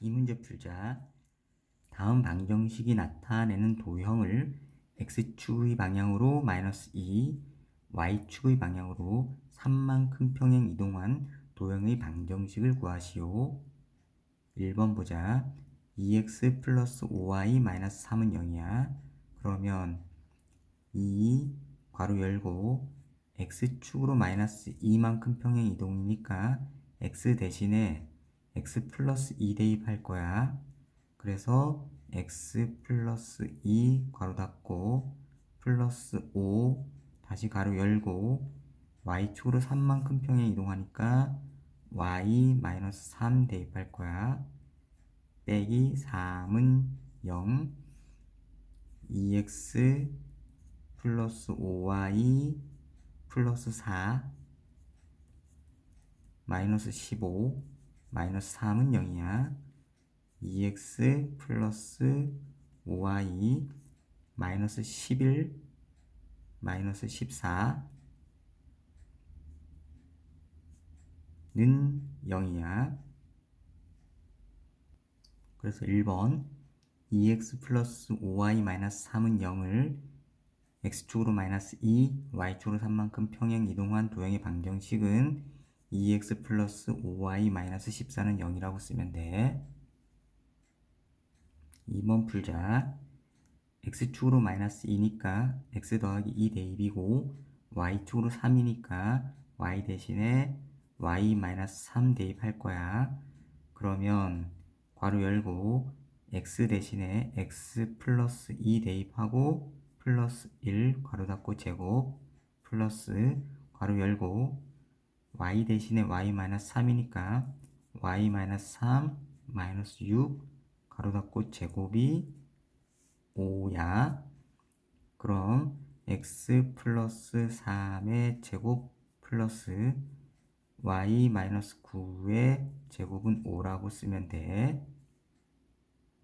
이 문제 풀자. 다음 방정식이 나타내는 도형을 x축의 방향으로 마이너스 2, y축의 방향으로 3만큼 평행 이동한 도형의 방정식을 구하시오. 1번 보자. 2x 플러스 5y 마이너스 3은 0이야. 그러면 2 괄호 열고 x축으로 마이너스 2만큼 평행 이동이니까 x 대신에 x 플러스 2 대입할 거야. 그래서 x 플러스 2 괄호 닫고 플러스 5 다시 가로 열고 y축으로 3만큼 평행 이동하니까 y 마이너스 3 대입할 거야. 빼기 3은 0 2x 플러스 5y 플러스 4 마이너스 15 마이너스 3은 0이야. 2x 플러스 5y 마이너스 11 마이너스 14는 0이야. 그래서 1번 2x 플러스 5y 마이너스 3은 0을 x축으로 마이너스 2, y축으로 3만큼 평행 이동한 도형의 방정식은 2x 플러스 5y 마이너스 14는 0이라고 쓰면 돼. 2번 풀자. x축으로 마이너스 2니까 x 더하기 2 대입이고 y축으로 3이니까 y 대신에 y 마이너스 3 대입할 거야. 그러면 괄호 열고 x 대신에 x 플러스 2 대입하고 플러스 1 괄호 닫고 제곱 플러스 괄호 열고 y 대신에 y 마이너스 3이니까 y 마이너스 3 마이너스 6 가로 닫고 제곱이 5야. 그럼 x 플러스 3의 제곱 플러스 y 마이너스 9의 제곱은 5라고 쓰면 돼.